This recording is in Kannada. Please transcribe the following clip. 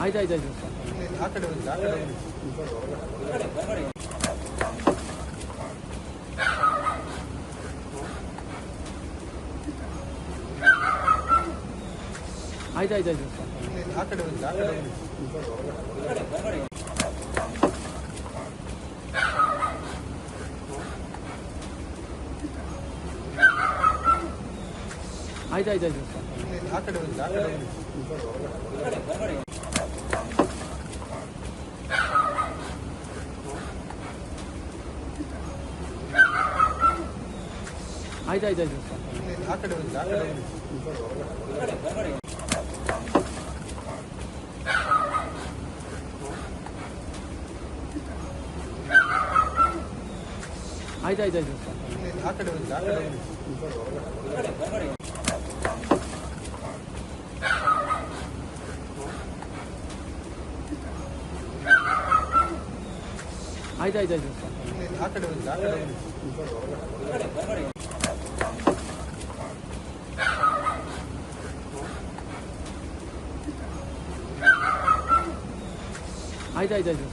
ಆಯ್ತು ಆಯ್ತು ಆಯ್ತು. ಆ ಕಡೆ ಹೋಗಿ ಆ ಕಡೆ ಹೋಗಿ ಆಯ್ತು ಆಯ್ತು ಆಯ್ತು. ಆ ಕಡೆ ಹೋಗಿ ಆ ಕಡೆ ಹೋಗಿ ಆಯ್ತು ಆಯ್ತು ಆಯ್ತು. ಆ ಕಡೆ ಹೋಗಿ ಆ ಕಡೆ ಹೋಗಿ ಆಯ್ತು ಆಯ್ತು ಆಯ್ತು ಆ ಕಡೆ ಒಂದು ಆ ಕಡೆ ಹೋಗಿ ಆಯ್ತು ಆಯ್ತು. ಆಯ್ತು ಆ ಕಡೆ ಹೋಗಿ ಆ ಕಡೆ ಹೋಗಿ ಆಯ್ತು ಆಯ್ತು ಆಯ್ತು. ಆ ಕಡೆ ಹೋಗಿ ಆ ಕಡೆ ಹೋಗಿ ಆಯ್ತು ಆಯ್ತು ಆಯ್ತು.